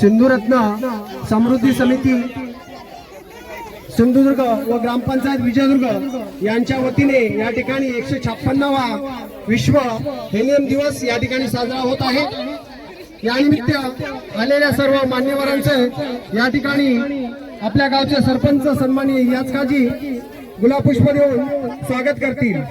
सिंधुरत्न समृद्धी समिती सिंधुदुर्ग व ग्रामपंचायत विजयदुर्ग यांच्या वतीने या ठिकाणी एकशे छप्पन्नावा विश्व हेलियम दिवस या ठिकाणी साजरा होत आहे. यानिमित्त आलेल्या सर्व मान्यवरांचे या ठिकाणी आपल्या गावचे सरपंच सन्माननीय याचकाजी गुलाबपुष्प देऊन स्वागत करतील.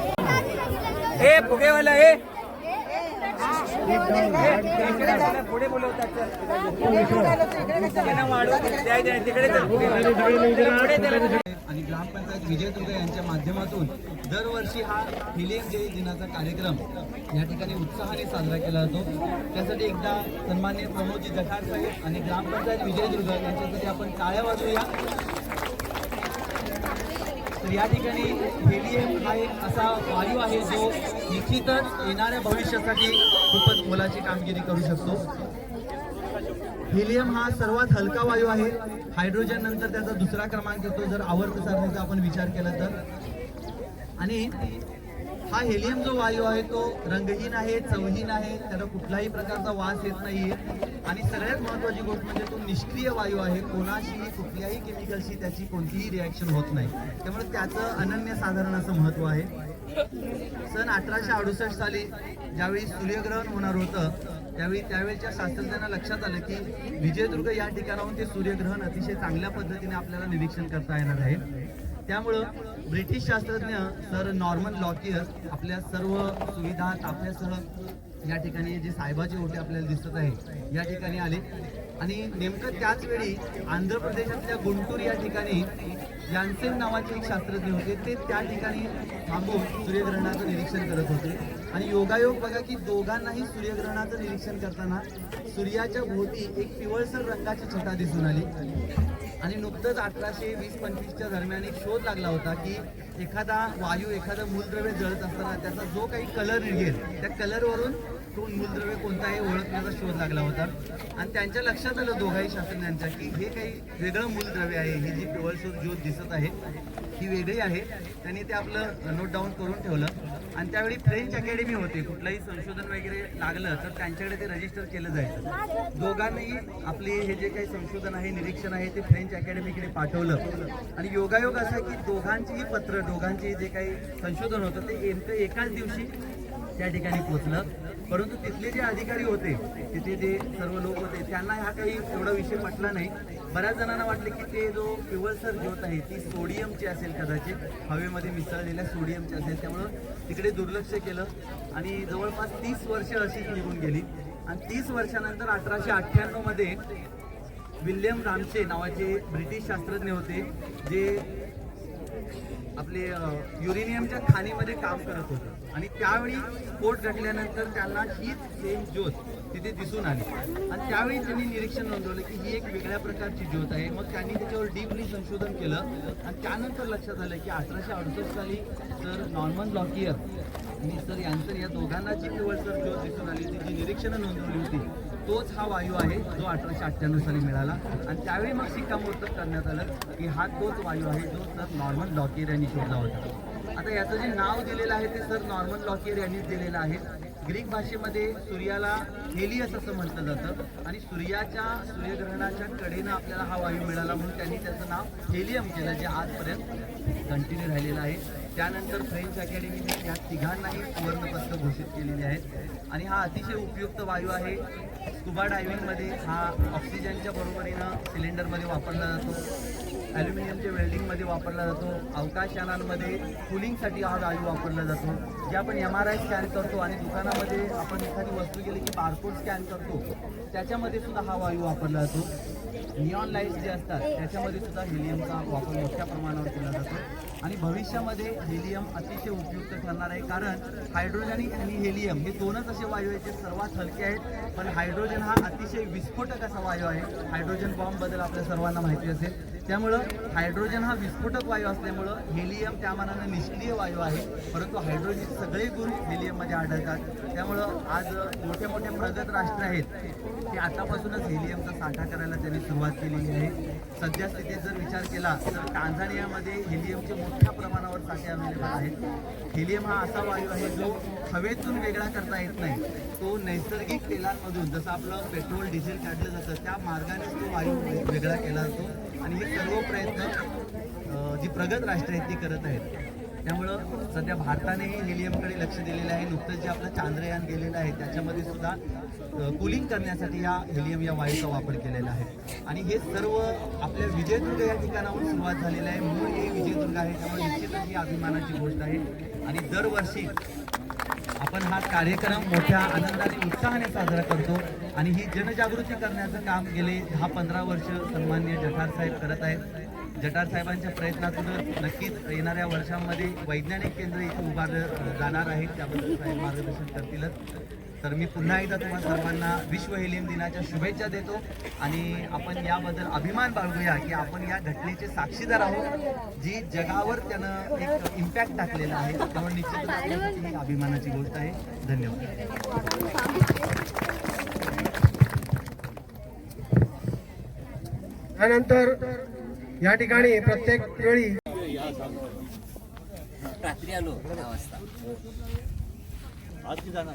ए फुगेवाला ए. आणि ग्रामपंचायत विजयदुर्ग यांच्या माध्यमातून दरवर्षी हा हिलियम जयी दिनाचा कार्यक्रम या ठिकाणी उत्साहाने साजरा केला जातो. त्यासाठी एकदा सन्मान्य प्रमोदजी जठार साहेब आणि ग्रामपंचायत विजयदुर्ग यांच्यासाठी आपण टाळ्या वाजूया तर या ठिकाणी हेलियम हा एक असा वायू आहे जो निश्चितच येणाऱ्या भविष्यासाठी खूपच मोलाची कामगिरी करू शकतो. हिलियम हा सर्वात हलका वायू आहे. हायड्रोजन नंतर त्याचा दुसरा क्रमांक येतो. जर आवर्त सारणीचा आपण विचार केला तर. आणि हा हेलियम जो वायू आहे तो रंगहीन आहे चवहीन आहे. त्याला कुठलाही प्रकारचा वास येत नाहीये. आणि सगळ्यात महत्वाची गोष्ट म्हणजे तो निष्क्रिय वायू आहे. कोणाशीही कुठल्याही केमिकलशी त्याची कोणतीही रिॲक्शन होत नाही. त्यामुळे त्याचं अनन्यसाधारण असं महत्त्व आहे. सन अठराशे अडुसष्ट साली ज्यावेळी सूर्यग्रहण होणार होतं त्यावेळी त्यावेळेच्या शास्त्रज्ञांना लक्षात आलं की विजयदुर्ग या ठिकाणाहून ते सूर्यग्रहण अतिशय चांगल्या पद्धतीने आपल्याला निरीक्षण करता येणार आहे. त्यामुळं ब्रिटिश शास्त्रज्ञ सर नॉर्मन लॉकियर आपल्या सर्व सुविधा ताफ्यासह या ठिकाणी जे साहेबाचे होते आपल्याला दिसत आहे या ठिकाणी आले. आणि नेमकं त्याच वेळी आंध्र प्रदेशातल्या गुंटूर या ठिकाणी यांसेन नावाचे एक शास्त्रज्ञ होते. ते त्या ठिकाणी थांबून सूर्यग्रहणाचं निरीक्षण करत होते. आणि योगायोग बघा की दोघांनाही सूर्यग्रहणाचं निरीक्षण करताना सूर्याच्या भोवती एक पिवळसर रंगाची छटा दिसून आली. आणि नुकतंच अठराशे वीस पंचवीसच्या दरम्यान एक शोध लागला होता की एखादा वायू एखादं मूलद्रव्य जळत असताना त्याचा जो काही कलर निघेल त्या कलरवरून तो मूलद्रव्य कोणता हे ओळखण्याचा शोध लागला होता. आणि त्यांच्या लक्षात आलं दोघाही शास्त्रज्ञांच्या की हे काही वेगळं मूलद्रव्य आहे. ही जी पिवळसर ज्योत दिसत आहे ही वेगळी आहे. त्यांनी ते आपलं नोट डाऊन करून ठेवलं. आणि त्यावेळी फ्रेंच अकॅडमी होते. कुठलंही संशोधन वगैरे लागलं तर त्यांच्याकडे ते रजिस्टर केलं जायचं. दोघांनाही आपले हे जे काही संशोधन आहे निरीक्षण आहे ते फ्रेंच अकॅडमीकडे पाठवलं. आणि योगायोग असा की दोघांचीही पत्र दोघांचे जे काही संशोधन होतं ते नेमकं एकाच दिवशी त्या ठिकाणी पोचलं. परंतु तिथले जे अधिकारी होते तिथे जे सर्व लोक होते त्यांना हा काही एवढा विषय पटला नाही. बऱ्याच जणांना वाटले की ते जो पिवळसर ज्योत आहे ती सोडियमची असेल कदाचित. हवेमध्ये मिसळलेल्या सोडियमची असेल त्यामुळं तिकडे दुर्लक्ष केलं. आणि जवळपास तीस वर्ष अशीच निघून गेली. आणि तीस वर्षानंतर अठराशे अठ्ठ्याण्णवमध्ये विल्यम रामसे नावाचे ब्रिटिश शास्त्रज्ञ होते जे आपले युरेनियमच्या खाणीमध्ये काम करत होते. आणि त्यावेळी स्फोट घडल्यानंतर त्यांना हीच सेम ज्योत तिथे दिसून आली. आणि त्यावेळी त्यांनी निरीक्षण नोंदवलं की ही एक वेगळ्या प्रकारची ज्योत आहे. मग त्यांनी त्याच्यावर डीपली संशोधन केलं. आणि त्यानंतर लक्षात आलं की अठराशे अडुसष्ट साली सर नॉर्मन लॉकियर आणि सर यांचं या दोघांना जी सर ज्योत दिसून आली होती जी निरीक्षणं नोंदवली होती. तोच हा वायू आहे जो अठराशे अठ्ठ्याण्णव साली मिळाला. आणि त्यावेळी मग शिक्कामोर्तब करण्यात आलं की हा तोच वायू आहे जो सर नॉर्मन लॉकेर यांनी शोधला होता. आता याचं जे नाव दिलेलं आहे ते सर नॉर्मन लॉकेर यांनीच दिलेलं आहे. ग्रीक भाषेमध्ये सूर्याला हेलियस असं म्हटलं जातं. आणि सूर्याच्या सूर्यग्रहणाच्या कडेनं आपल्याला हा वायू मिळाला म्हणून त्यांनी त्याचं नाव हेलियम केलं जे आजपर्यंत कंटिन्यू राहिलेलं आहे. त्यानंतर फ्रेंच अकॅडमीने या तिघांनाही सुवर्णपत्र घोषित केलेले आहेत. आणि हा अतिशय उपयुक्त वायू आहे. स्कुबा डायव्हिंगमध्ये हा ऑक्सिजनच्या बरोबरीनं सिलेंडरमध्ये वापरला जातो. ॲल्युमिनियमच्या वेल्डिंगमध्ये वापरला जातो. अवकाशयानांमध्ये कुलिंगसाठी हा वायू वापरला जातो. जे आपण एम आर आय स्कॅन करतो आणि दुकानामध्ये आपण एखादी वस्तू गेली की बारकोड स्कॅन करतो त्याच्यामध्ये सुद्धा हा वायू वापरला जातो. निऑन लाईट्स जे असतात त्याच्यामध्ये सुद्धा हिलियमचा वापर मोठ्या प्रमाणावर केला जातो. आणि भविष्यामध्ये हेलियम अतिशय उपयुक्त ठरणार आहे कारण हायड्रोजन आणि हेलियम हे दोनच असे वायू आहेत जे सर्वात हलके आहेत. पण हायड्रोजन हा अतिशय विस्फोटक असा वायू आहे. हायड्रोजन बॉम्बबद्दल आपल्या सर्वांना माहिती असेल. त्यामुळं हायड्रोजन हा विस्फोटक वायू असल्यामुळं हेलियम त्या मानानं निष्क्रिय वायू आहे. परंतु हायड्रोजन सगळे गुण हेलियममध्ये आढळतात. त्यामुळं आज मोठे मोठे प्रगत राष्ट्र आहेत ते आतापासूनच हेलियमचा साठा करायला त्यांनी सुरुवात केलेली आहे. सध्या स्थितीत जर विचार केला तर टांझानियामध्ये हेलियमचे मोठ्या प्रमाणावर साठे अवेलेबल आहेत. हेलियम हा असा वायू आहे जो हवेतून वेगळा करता येत नाही. तो नैसर्गिक तेलांमधून जसं आपलं पेट्रोल डिझेल काढलं जातं त्या मार्गानेच तो वायू वेगळा केला जातो. आणि हे सर्व प्रयत्न जी प्रगत राष्ट्र आहेत ती करत आहेत. त्यामुळं सध्या भारतानेही हेलियमकडे लक्ष दिलेलं आहे. नुकतंच जे आपलं चांद्रयान गेलेलं आहे त्याच्यामध्ये सुद्धा कुलिंग करण्यासाठी या हेलियम या वायूचा वापर केलेला आहे. आणि हे सर्व आपल्या विजयदुर्ग या ठिकाणाहून सुरुवात झालेलं आहे. मूळ हे विजयदुर्ग आहे. त्यामुळे निश्चितच ही अभिमानाची गोष्ट आहे. आणि दरवर्षी आपण हा कार्यक्रम मोठ्या आनंदाने उत्साहाने साजरा करतो आणि ही जनजागृती करण्याचं काम गेले दहा पंधरा वर्ष सन्मान्य जठार साहेब करत आहेत. जठार साहेबांच्या प्रयत्नातूनच नक्कीच येणाऱ्या वर्षांमध्ये वैज्ञानिक केंद्र इथे उभारलं जाणार आहे. त्याबद्दल साहेब मार्गदर्शन करतीलच. तर मी पुन्हा एकदा तुम्हा सर्वांना विश्व हेलियम दिनाच्या शुभेच्छा देतो आणि आपण याबद्दल अभिमान बाळगूया की आपण या घटनेचे साक्षीदार आहोत जी जगावर त्यानं एक इम्पॅक्ट टाकलेला आहे. त्यामुळे आपल्यासाठी ही अभिमानाची गोष्ट आहे. धन्यवाद. त्यानंतर या ठिकाणी प्रत्येक वेळी रात्री आलो. आज की जाणार?